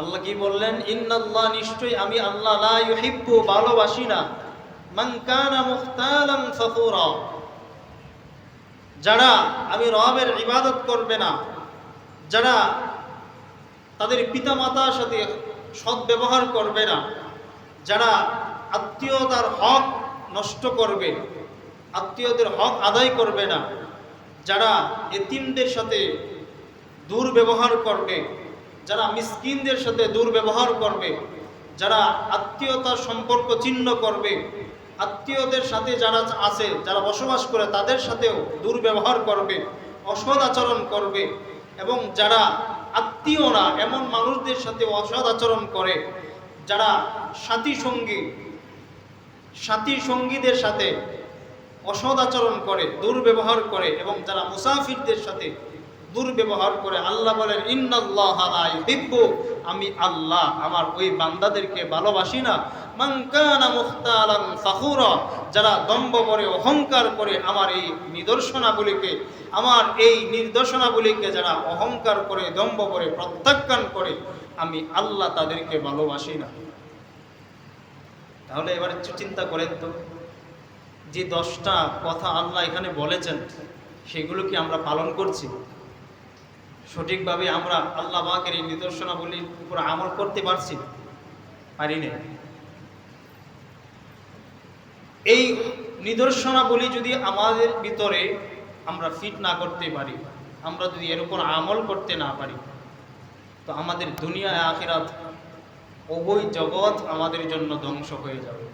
আল্লাহ কি বললেন? ইন্নাল্লাহ নিশ্চয়ই আমি আল্লাহ লা ইউহিব্বু, ভালোবাসি না। মান কানা মুখতালান ফখুরা। যারা আমি রবের ইবাদত করবে না, যারা তাদের পিতামাতার সাথে সদ্ব্যবহার করবে না, যারা আত্মীয়তার হক নষ্ট করবে, আত্মীয়দের হক আদায় করবে না, যারা এতিমদের সাথে দুর্ব্যবহার করবে যারা মিসকিনদের সাথে দুর্ব্যবহার করবে, যারা আত্মীয়তার সম্পর্ক ছিন্ন করবে, আত্মীয়দের সাথে যারা আছে, যারা বসবাস করে তাদের সাথেও দুর্ব্যবহার করবে, অসৎ আচরণ করবে এবং যারা আত্মীয় না এমন মানুষদের সাথে অসৎ আচরণ করে, যারা সাথী সঙ্গী, সাথী সঙ্গীদের সাথে অসৎ আচরণ করে, দুর্ব্যবহার করে এবং যারা মুসাফিরদের সাথে দুর্ব্যবহার করে আল্লাহ বলেন, ইন্নাল্লাহ ইউহিব্বু। আমি আল্লাহ, আমার ওই বান্দাদেরকে ভালোবাসি না। মান কানা মুখতালান ফাখুরা, যারা দম্ভ করে, অহংকার করে আমার এই নিদর্শনাগুলিকে, আমার এই নির্দেশনাগুলিকে যারা অহংকার করে, দম্ভ করে, প্রত্যাখ্যান করে, আমি আল্লাহ তাদেরকে ভালোবাসি না। তাহলে এবার একটু চিন্তা করেন তো, যে দশটা কথা আল্লাহ এখানে বলেছেন, সেগুলো কি আমরা পালন করছি? সঠিকভাবে আমরা আল্লাহ বাকের এই নিদর্শনাবলীর উপর আমল করতে পারছি? পারি না এই নিদর্শনাবলী যদি আমাদের ভিতরে আমরা ফিট না করতে পারি, আমরা যদি এর উপর আমল করতে না পারি, তো আমাদের দুনিয়া আখিরাত উভয় জগৎ আমাদের জন্য ধ্বংস হয়ে যাবে।